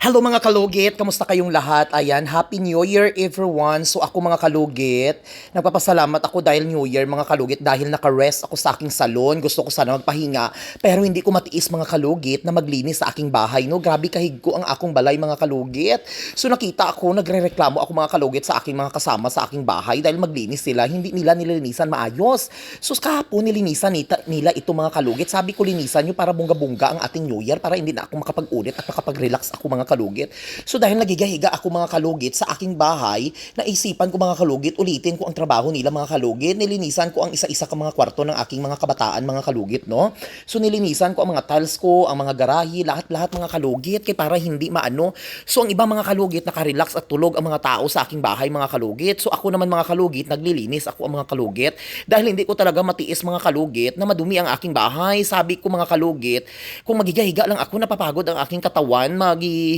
Hello mga kalugit, kamusta kayong lahat? Ayan, Happy New Year everyone. So ako mga kalugit, nagpapasalamat ako dahil New Year mga kalugit dahil naka-rest ako sa aking salon. Gusto ko sana magpahinga pero hindi ko matiis mga kalugit na maglinis sa aking bahay. No, grabe kahig ko ang akong balay mga kalugit. So nakita ako, nagrereklamo ako mga kalugit sa aking mga kasama sa aking bahay dahil maglinis sila. Hindi nila nilinisan maayos. So kahapon nilinisan nita, nila ito mga kalugit. Sabi ko linisan nyo para bunga-bunga ang ating New Year para hindi na ako makapag-ulit at makapag-relax ako mga kalugit. So dahil nagigahiga ako mga kalugit sa aking bahay, naisipan ko mga kalugit, ulitin ko ang trabaho nila mga kalugit. Nilinisan ko ang isa-isa ka mga kwarto ng aking mga kabataan mga kalugit, no? So nilinisan ko ang mga tiles ko, ang mga garahe, lahat-lahat mga kalugit kay para hindi maano. So ang ibang mga kalugit nakarelax at tulog ang mga tao sa aking bahay mga kalugit. So ako naman mga kalugit, naglilinis ako ang mga kalugit dahil hindi ko talaga matiis mga kalugit na madumi ang aking bahay. Sabi ko mga kalugit, kung magigahiga lang ako, napapagod ang aking katawan,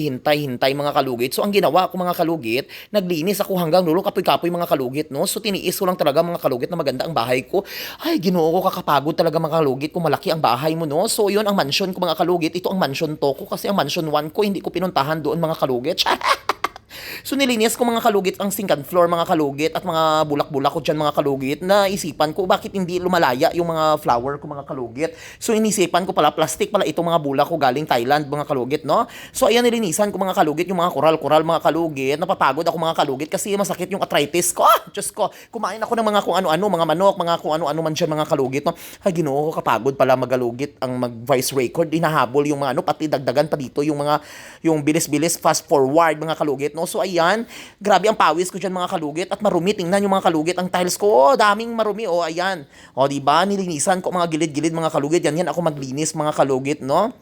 maghihintay-hintay mga kalugit. So ang ginawa ko mga kalugit, naglinis ako hanggang dulo kapoy-kapoy mga kalugit, no? So tiniis ko lang talaga mga kalugit na maganda ang bahay ko. Ay, ginoo ko kakapagod talaga mga kalugit kung malaki ang bahay mo, no? So yun ang mansion ko mga kalugit. Ito ang mansion to ko kasi ang mansion 1 ko hindi ko pinuntahan doon mga kalugit. So nilinis ko mga kalugit ang second floor mga kalugit at mga bulak-bulak ko dyan mga kalugit na isipan ko bakit hindi lumalaya yung mga flower ko mga kalugit. So inisipan ko pala plastic pala itong mga bulak ko galing Thailand mga kalugit no. So ayan nilinisan ko mga kalugit yung mga koral-koral mga kalugit. Napapagod ako mga kalugit kasi masakit yung arthritis ko. Ah, Diyos ko, kumain ako ng mga kung ano-ano, mga manok, mga kung ano-ano man dyan mga kalugit no. Ay ginoo ko kapagod pala magalugit ang mag-voice record. Inahabol yung mga ano pati dagdagan pa dito yung mga yung bilis-bilis fast forward mga kalugit no. So ayan, grabe ang pawis ko dyan mga kalugit at marumi. Tingnan yung mga kalugit ang tiles ko. Oh, daming marumi. Oh, ayan. O, di ba? Nilinisan ko mga gilid-gilid mga kalugit. Yan yan ako maglinis mga kalugit, no?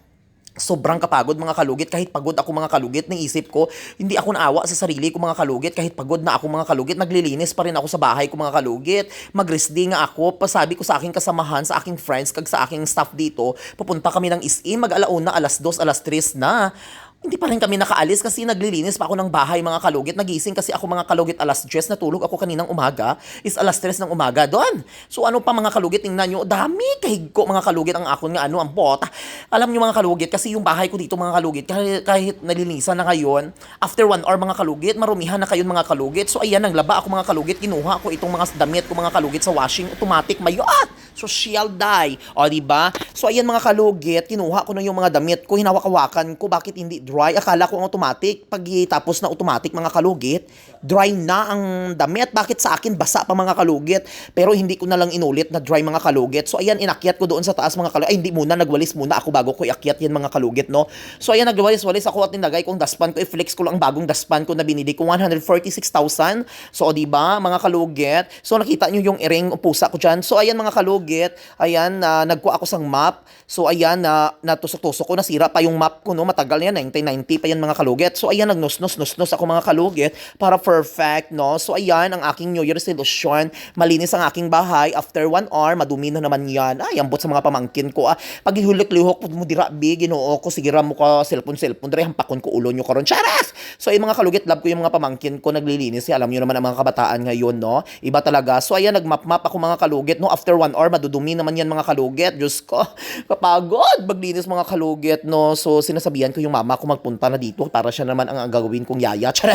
sobrang kapagod mga kalugit kahit pagod ako mga kalugit naisip ko hindi ako naawa sa sarili ko mga kalugit kahit pagod na ako mga kalugit naglilinis pa rin ako sa bahay ko mga kalugit magresdi nga ako pasabi ko sa aking kasamahan sa aking friends kag sa aking staff dito pupunta kami ng isim mag alauna alas 2 alas 3 na hindi pa rin kami nakaalis kasi naglilinis pa ako ng bahay mga kalugit. Nagising kasi ako mga kalugit alas 10. Natulog ako kaninang umaga. Is alas 3 ng umaga doon. So ano pa mga kalugit, tingnan nyo. Dami kahig ko mga kalugit ang akon nga ano, ang bota. Alam nyo mga kalugit, kasi yung bahay ko dito mga kalugit, kahit, kahit nalinisan na ngayon, after one hour mga kalugit, marumihan na kayo mga kalugit. So ayan, naglaba ako mga kalugit. Kinuha ko itong mga damit ko mga kalugit sa washing automatic. Mayot! Social dye. O, di ba? So ayan mga kalugit, kinuha ko na yung mga damit ko, hinawak-hawakan ko. Bakit hindi dry. Akala ko automatic. Pag tapos na automatic mga kalugit, dry na ang damit. Bakit sa akin basa pa mga kalugit? Pero hindi ko na lang inulit na dry mga kalugit. So ayan, inakyat ko doon sa taas mga kalugit. Ay, hindi muna, nagwalis muna ako bago ko iakyat yan mga kalugit, no? So ayan, nagwalis-walis ako at nilagay kong daspan ko. I-flex ko lang ang bagong daspan ko na binili ko. 146,000. So, o, diba, mga kalugit? So, nakita nyo yung iring pusa ko dyan. So, ayan mga kalugit. Ayan, na nagkuha ako sang map. So, ayan, na natusok-tusok ko. Nasira pa yung map ko, no? Matagal yan, 1990 pa yan mga kalugit. So, ayan, nagnos-nos-nos-nos ako mga kalugit para perfect, no? So, ayan, ang aking New Year resolution. Malinis ang aking bahay. After one hour, madumi na naman yan. Ay, ambot sa mga pamangkin ko. Ah. Pag ihulok-lihok mo dira, big, ginoo ko, sige mo ka cellphone-cellphone. Dre, hampakon ko ulo nyo karon Charas! So, yung mga kalugit, love ko yung mga pamangkin ko naglilinis. Alam nyo naman ang mga kabataan ngayon, no? Iba talaga. So, ayan, nagmap-map ako mga kalugit, no? After one hour, madudumi naman yan mga kalugit. Diyos ko, kapagod maglinis mga kalugit, no? So, sinasabihan ko yung mama ko magpunta na dito para siya naman ang gagawin kong yaya. Tara!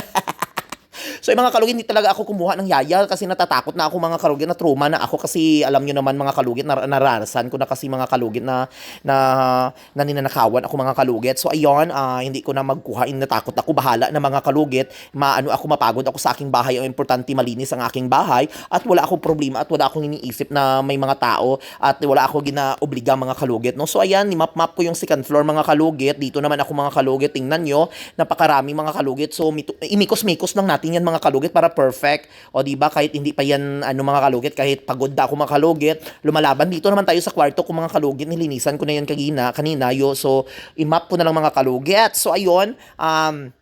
So yung mga kalugit, hindi talaga ako kumuha ng yaya kasi natatakot na ako mga kalugit na trauma na ako kasi alam nyo naman mga kalugit na naranasan ko na kasi mga kalugit na na, na ninanakawan ako mga kalugit. So ayun, uh, hindi ko na magkuha, natakot ako, bahala na mga kalugit, maano ako mapagod ako sa aking bahay, ang importante malinis ang aking bahay at wala akong problema at wala akong iniisip na may mga tao at wala ako ginaobliga mga kalugit. No? So ayan, ni-map-map ko yung second floor mga kalugit. Dito naman ako mga kalugit, tingnan nyo, napakarami mga kalugit. So imikos-mikos lang natin yan mga kalugit para perfect. O di ba kahit hindi pa yan ano mga kalugit, kahit pagod na ako mga kalugit, lumalaban dito naman tayo sa kwarto ko mga kalugit, nilinisan ko na yan kanina, kanina yo. So, i-map ko na lang mga kalugit. So ayun, um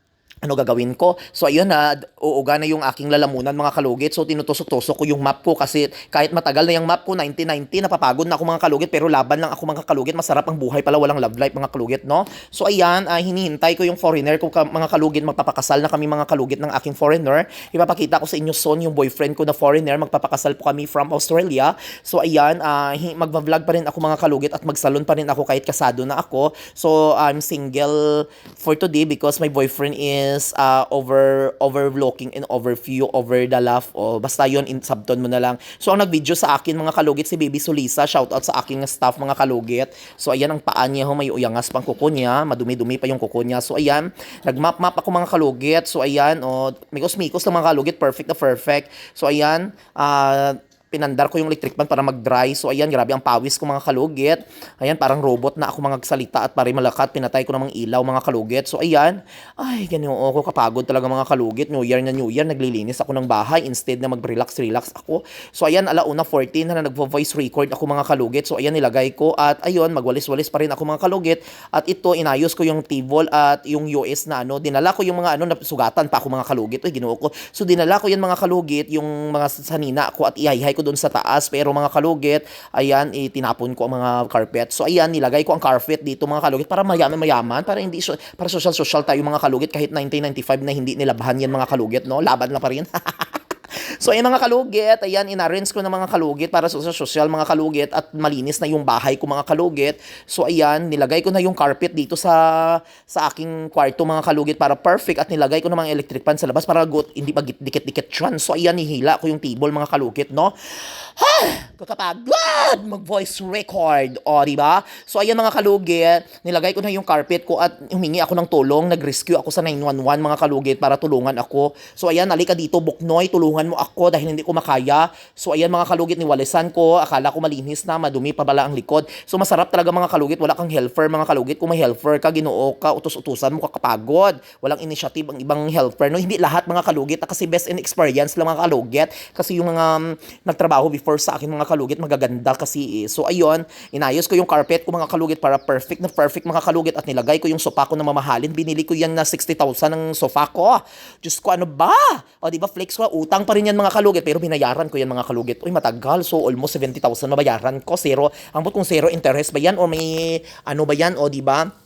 ano gagawin ko. So ayun na, uuga na yung aking lalamunan mga kalugit. So tinutusok-tusok ko yung map ko kasi kahit matagal na yung map ko, 1990, napapagod na ako mga kalugit pero laban lang ako mga kalugit. Masarap ang buhay pala, walang love life mga kalugit, no? So ayan, uh, hinihintay ko yung foreigner ko mga kalugit, magpapakasal na kami mga kalugit ng aking foreigner. Ipapakita ko sa inyo soon yung boyfriend ko na foreigner, magpapakasal po kami from Australia. So ayan, uh, magva-vlog pa rin ako mga kalugit at magsalon pa rin ako kahit kasado na ako. So I'm single for today because my boyfriend is is uh, over overlooking and overview over the laugh o basta yon in subton mo na lang. So ang nagvideo sa akin mga kalugit si Baby Sulisa shout out sa aking staff mga kalugit. So ayan ang paa niya ho may uyangas pang kuko niya madumi-dumi pa yung kuko niya. So ayan nagmap-map ako mga kalugit. So ayan o mikos-mikos lang mga kalugit perfect na perfect. So ayan uh, pinandar ko yung electric fan para mag-dry. So ayan, grabe ang pawis ko mga kalugit. Ayan, parang robot na ako mga salita at pare malakat. Pinatay ko namang ilaw mga kalugit. So ayan, ay, ganyan ako kapagod talaga mga kalugit. New Year na New Year, naglilinis ako ng bahay instead na mag-relax-relax ako. So ayan, alauna 14 na nagvo-voice record ako mga kalugit. So ayan, nilagay ko at ayun, magwalis-walis pa rin ako mga kalugit. At ito, inayos ko yung table at yung US na ano, dinala ko yung mga ano, sugatan pa ako mga kalugit. Uy, ginuo ko. So dinala ko yan mga kalugit, yung mga sanina ko at iyahihay ko doon sa taas. Pero mga kalugit, ayan, itinapon ko ang mga carpet. So ayan, nilagay ko ang carpet dito mga kalugit para mayaman-mayaman, para hindi para social-social tayo mga kalugit kahit 1995 na hindi nilabahan yan mga kalugit, no? Laban lang pa rin. So, ayun mga kalugit, ayan, inarrange ko ng mga kalugit para sa social mga kalugit at malinis na yung bahay ko mga kalugit. So, ayan, nilagay ko na yung carpet dito sa sa aking kwarto mga kalugit para perfect at nilagay ko na mga electric fan sa labas para good, hindi magdikit-dikit siyan. So, ayan, nihila ko yung table mga kalugit, no? Ha! Kakapagod! Mag-voice record. O, di ba? So, ayan mga kalugit, nilagay ko na yung carpet ko at humingi ako ng tulong. Nag-rescue ako sa 911 mga kalugit para tulungan ako. So, ayan, alika dito, Buknoy, tulungan mo ako dahil hindi ko makaya. So ayan mga kalugit ni walisan ko, akala ko malinis na, madumi pa bala ang likod. So masarap talaga mga kalugit, wala kang helper mga kalugit. Kung may helper ka, ginoo ka, utos-utusan mo kakapagod. Walang initiative ang ibang helper. No, hindi lahat mga kalugit kasi best in experience lang mga kalugit. Kasi yung mga um, nagtrabaho before sa akin mga kalugit, magaganda kasi eh. So ayun, inayos ko yung carpet ko mga kalugit para perfect na perfect mga kalugit at nilagay ko yung sofa ko na mamahalin. Binili ko yan na 60,000 ng sofa ko. Diyos ko, ano ba? O di ba flex ko, utang pa rin yan mga kalugit, pero binayaran ko yan mga kalugit. Uy, matagal. So, almost 70,000 mabayaran ko. Zero. Ang kung zero interest ba yan? O may, ano ba yan? O, di ba?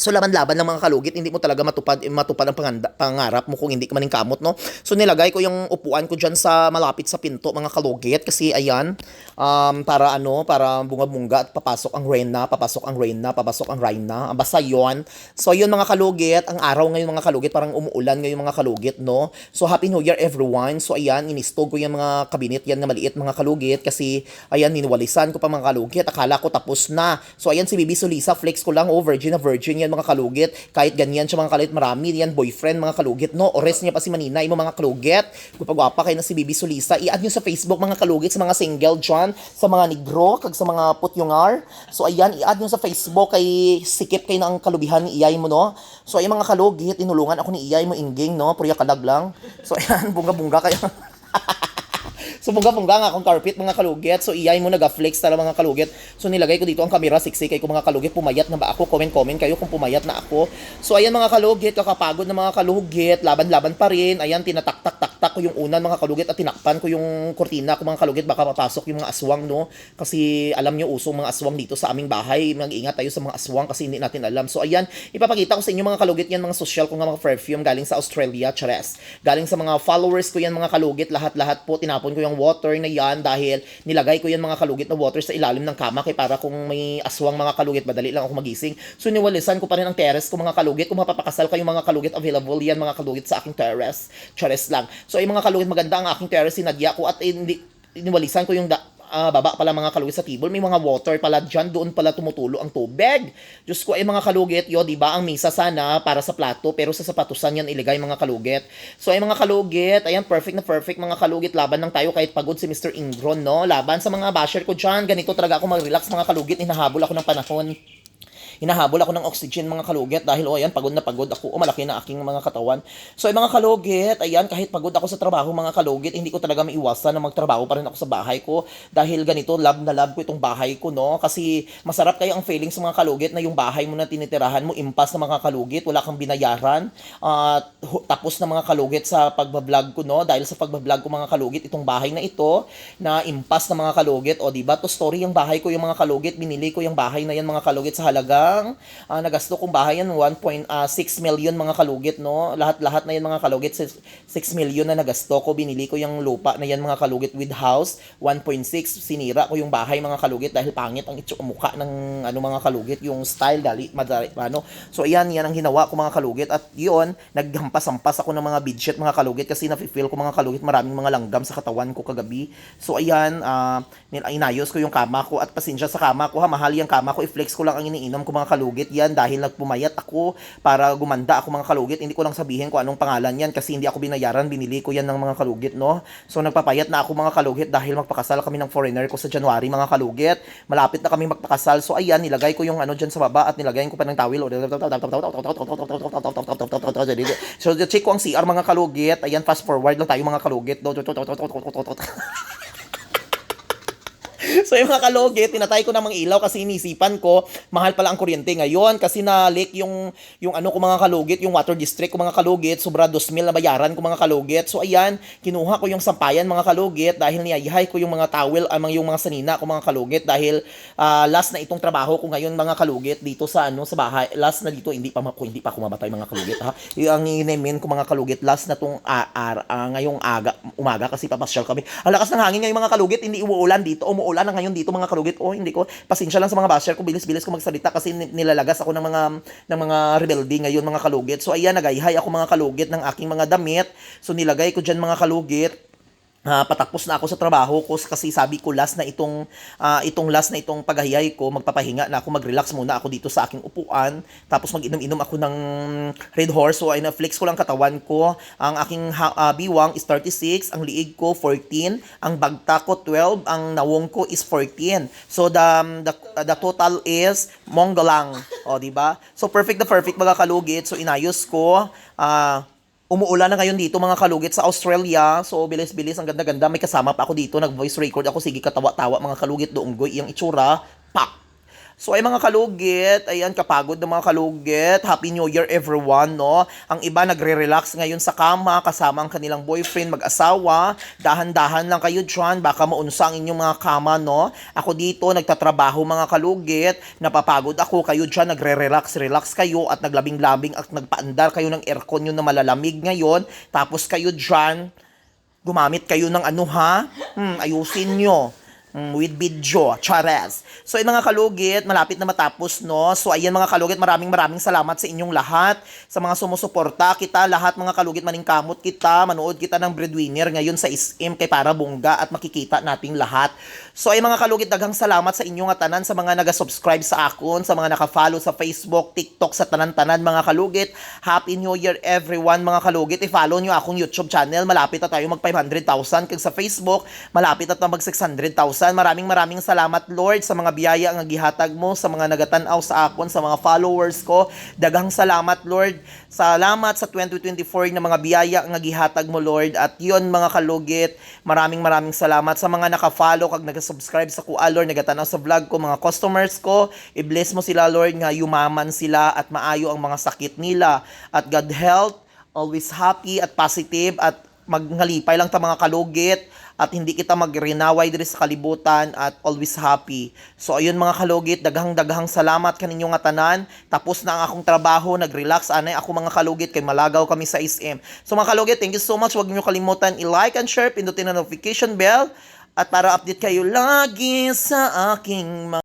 So laban-laban ng mga kalugit, hindi mo talaga matupad matupad ang panganda, pangarap mo kung hindi ka maning kamot, no? So nilagay ko yung upuan ko diyan sa malapit sa pinto mga kalugit kasi ayan, um, para ano, para bunga-bunga at papasok ang rain na, papasok ang rain na, papasok ang rain na. Basta yon. So yun mga kalugit, ang araw ngayon mga kalugit, parang umuulan ngayon mga kalugit, no? So Happy New Year everyone. So ayan, inistog ko yung mga kabinet yan na maliit mga kalugit kasi ayan, ninuwalisan ko pa mga kalugit. Akala ko tapos na. So ayan si Bibi Solisa, flex ko lang, oh, virgin na virgin yan yan mga kalugit. Kahit ganyan siya mga kalugit, marami yan boyfriend mga kalugit, no? Ores niya pa si Manina, imo mga kalugit. Gupagwapa kay na si Bibi Solisa. I-add niyo sa Facebook mga kalugit sa mga single dyan, sa mga negro, kag sa mga putyungar. So ayan, i-add niyo sa Facebook kay sikip kay ng kalubihan ni Iyay mo, no? So ayan mga kalugit, inulungan ako ni Iyay mo inging, no? Purya kalag lang. So ayan, bunga-bunga kaya. So bunga-bunga nga akong carpet mga kalugit. So iyay mo naga-flex tala mga kalugit. So nilagay ko dito ang camera 60 kay ko mga kalugit. Pumayat na ba ako? Comment-comment kayo kung pumayat na ako. So ayan mga kalugit, kakapagod na mga kalugit. Laban-laban pa rin. Ayan, tinatak-tak-tak-tak ko yung unan mga kalugit at tinakpan ko yung kortina ko mga kalugit. Baka papasok yung mga aswang no. Kasi alam nyo usong mga aswang dito sa aming bahay. Mag-ingat tayo sa mga aswang kasi hindi natin alam. So ayan, ipapakita ko sa inyo mga kalugit yan mga social ko nga mga perfume galing sa Australia, chares. Galing sa mga followers ko yan mga kalugit. Lahat-lahat po tinapon ko yung water na yan dahil nilagay ko yan mga kalugit na water sa ilalim ng kama kay para kung may aswang mga kalugit, madali lang ako magising. So niwalisan ko pa rin ang terrace ko mga kalugit. Kung mapapakasal kayo mga kalugit, available yan mga kalugit sa aking terrace. Chares lang. So ay mga kalugit, maganda ang aking terrace, sinadya ko at hindi, niwalisan ko yung da- uh, baba pala mga kalugit sa table, may mga water pala dyan, doon pala tumutulo ang tubig. Diyos ko, ay mga kalugit, yo, di ba ang misa sana para sa plato, pero sa sapatusan yan iligay mga kalugit. So ay mga kalugit, ayan, perfect na perfect mga kalugit, laban lang tayo kahit pagod si Mr. Ingron, no? Laban sa mga basher ko dyan, ganito talaga ako mag-relax mga kalugit, hinahabol ako ng panahon hinahabol ako ng oxygen mga kalugit dahil o ayan, pagod na pagod ako, o malaki na aking mga katawan. So ay mga kalugit, ayan, kahit pagod ako sa trabaho mga kalugit, hindi ko talaga maiwasan na magtrabaho pa rin ako sa bahay ko dahil ganito, love na love ko itong bahay ko, no? Kasi masarap kayo ang feeling sa mga kalugit na yung bahay mo na tinitirahan mo, impas na mga kalugit, wala kang binayaran, at hu- tapos na mga kalugit sa pagbablog ko, no? Dahil sa pagbablog ko mga kalugit, itong bahay na ito, na impas na mga kalugit, o di ba to story yung bahay ko yung mga kalugit, binili ko yung bahay na yan mga kalugit sa halagang, ah, nagasto kong bahay yan, 1.6 million mga kalugit, no? Lahat-lahat na yan mga kalugit, 6 million na nagasto ko, binili ko yung lupa na yan mga kalugit with house, 1.6, sinira ko yung bahay mga kalugit dahil pangit ang itsu mukha ng ano mga kalugit, yung style dali, madali, ano. So ayan, yan ang ginawa ko mga kalugit. At yun, naghampas-hampas ako ng mga bidget mga kalugit kasi nafe-feel ko mga kalugit maraming mga langgam sa katawan ko kagabi. So ayan, ah, nil- inayos ko yung kama ko. At pasensya sa kama ko ha, mahal yung kama ko, i-flex ko lang ang iniinom ko mga kalugit yan dahil nagpumayat ako para gumanda ako mga kalugit. Hindi ko lang sabihin kung anong pangalan yan kasi hindi ako binayaran, binili ko yan ng mga kalugit, no? So nagpapayat na ako mga kalugit dahil magpakasal kami ng foreigner ko sa January mga kalugit. Malapit na kami magpakasal. So ayan, nilagay ko yung ano dyan sa baba at nilagay ko pa ng tawil. So check ko ang CR mga kalugit. Ayan, fast forward lang tayo mga kalugit. So yung mga kalugit, tinatay ko ng mga ilaw kasi inisipan ko, mahal pala ang kuryente ngayon kasi na-leak yung, yung ano ko mga kalugit, yung water district ko mga kalugit, sobra 2,000 na bayaran ko mga kalugit. So ayan, kinuha ko yung sampayan mga kalugit dahil niyayahay ko yung mga towel, amang yung mga sanina ko mga kalugit dahil ah, last na itong trabaho ko ngayon mga kalugit dito sa ano sa bahay. Last na dito, hindi pa, ko, hindi pa ako mamatay mga kalugit ha. Yung ang inemin ko mga kalugit, last na tong ah, ar- ah, ngayong aga, umaga kasi papasyal kami. Ang lakas ng hangin ngayon mga kalugit, hindi umuulan dito, umuulan na ngayon dito mga kalugit. Oh, hindi ko, pasensya lang sa mga basher ko, bilis-bilis ko magsalita kasi ni- nilalagas ako ng mga ng mga rebelde ngayon mga kalugit. So ayan, nagayhay ako mga kalugit ng aking mga damit. So nilagay ko diyan mga kalugit. Ah, patapos na ako sa trabaho ko kasi sabi ko last na itong ah, itong last na itong paghahiyay ko magpapahinga na ako mag-relax muna ako dito sa aking upuan. Tapos mag-inom-inom ako ng Red Horse. So ay na-flex ko lang katawan ko. Ang aking ah, biwang is 36 ang liig ko 14 ang bagta ko 12 ang nawong ko is 14 so the the, the total is monggolang o di ba? So perfect the perfect mga kalugit. So inayos ko. Ah Umuulan na ngayon dito mga kalugit sa Australia. So bilis-bilis ang ganda-ganda. May kasama pa ako dito. Nag-voice record ako. Sige katawa-tawa mga kalugit doong goy. Iyang itsura. So ay mga kalugit, ayan kapagod ng mga kalugit. Happy New Year everyone, no? Ang iba nagre-relax ngayon sa kama kasama ang kanilang boyfriend, mag-asawa. Dahan-dahan lang kayo dyan, baka maunsa ang inyong mga kama, no? Ako dito nagtatrabaho mga kalugit, napapagod ako, kayo dyan nagre-relax, relax kayo at naglabing-labing at nagpaandar kayo ng aircon yun na malalamig ngayon. Tapos kayo dyan, gumamit kayo ng ano ha? Hmm, ayusin nyo. Mm, with video, chares. So, ayun mga kalugit, malapit na matapos, no? So, ayan mga kalugit, maraming maraming salamat sa inyong lahat, sa mga sumusuporta kita, lahat mga kalugit, maningkamot kita, manood kita ng breadwinner ngayon sa SM kay para bungga at makikita nating lahat. So, ay mga kalugit, daghang salamat sa inyong atanan, sa mga naga-subscribe sa akon, sa mga naka-follow sa Facebook, TikTok, sa tanan-tanan mga kalugit. Happy New Year everyone mga kalugit. I-follow nyo akong YouTube channel, malapit na tayo mag 500,000 kag sa Facebook, malapit na tayo mag 600,000. Maraming maraming salamat Lord sa mga biyaya nga gihatag mo sa mga nagatanaw sa akon, sa mga followers ko. Daghang salamat Lord. Salamat sa 2024 na mga biyaya nga gihatag mo Lord. At yon mga kalugit, maraming maraming salamat sa mga naka-follow kag nag-subscribe sa kuha Lord, nagatanaw sa vlog ko, mga customers ko. I-bless mo sila Lord nga yumaman sila at maayo ang mga sakit nila. At God health, always happy at positive at magngalipay lang ta mga kalugit at hindi kita magrinaway diri sa kalibutan at always happy. So ayun mga kalugit, daghang daghang salamat kaninyo nga tanan. Tapos na ang akong trabaho, nag-relax anay ako mga kalugit kay malagaw kami sa SM. So mga kalugit, thank you so much. Huwag niyo kalimutan i-like and share, pindutin ang notification bell at para update kayo lagi sa aking mga